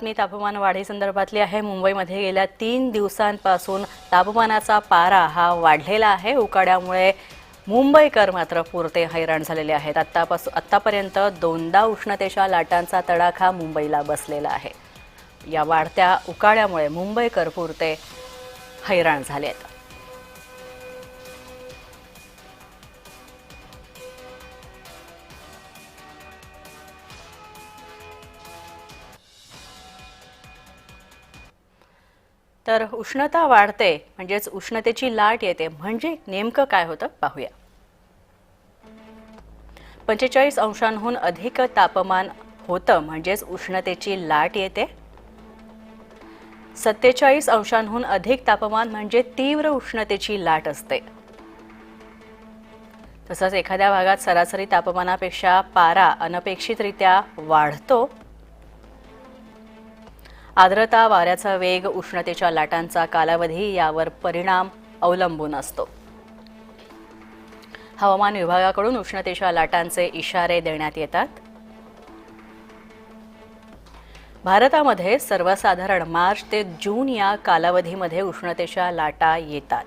बातमी तापमान वाढीसंदर्भातली आहे. मुंबईमध्ये गेल्या तीन दिवसांपासून तापमानाचा पारा हा वाढलेला आहे. उकाड्यामुळे मुंबईकर मात्र पुरते हैराण झालेले आहेत. आत्तापासून आत्तापर्यंत दोनदा उष्णतेच्या लाटांचा तडाखा मुंबईला बसलेला आहे. या वाढत्या उकाड्यामुळे मुंबईकर पुरते हैराण झाले आहेत तर उष्णता वाढते म्हणजेच उष्णतेची लाट येते. म्हणजे नेमकं काय होतं? पाहूया. पंचेचाळीस अंशांहून अधिक तापमान होतं म्हणजेच उष्णतेची लाट येते. सत्तेचाळीस अंशांहून अधिक तापमान म्हणजे तीव्र उष्णतेची लाट असते. तसंच एखाद्या भागात सरासरी तापमानापेक्षा पारा अनपेक्षितरित्या वाढतो. आर्द्रता वाऱ्याचा वेग उष्णतेच्या लाटांचा कालावधी यावर परिणाम अवलंबून असतो. हवामान विभागाकडून उष्णतेच्या लाटांचे इशारे देण्यात येतात. भारतामध्ये सर्वसाधारण मार्च ते जून या कालावधीमध्ये उष्णतेच्या लाटा येतात.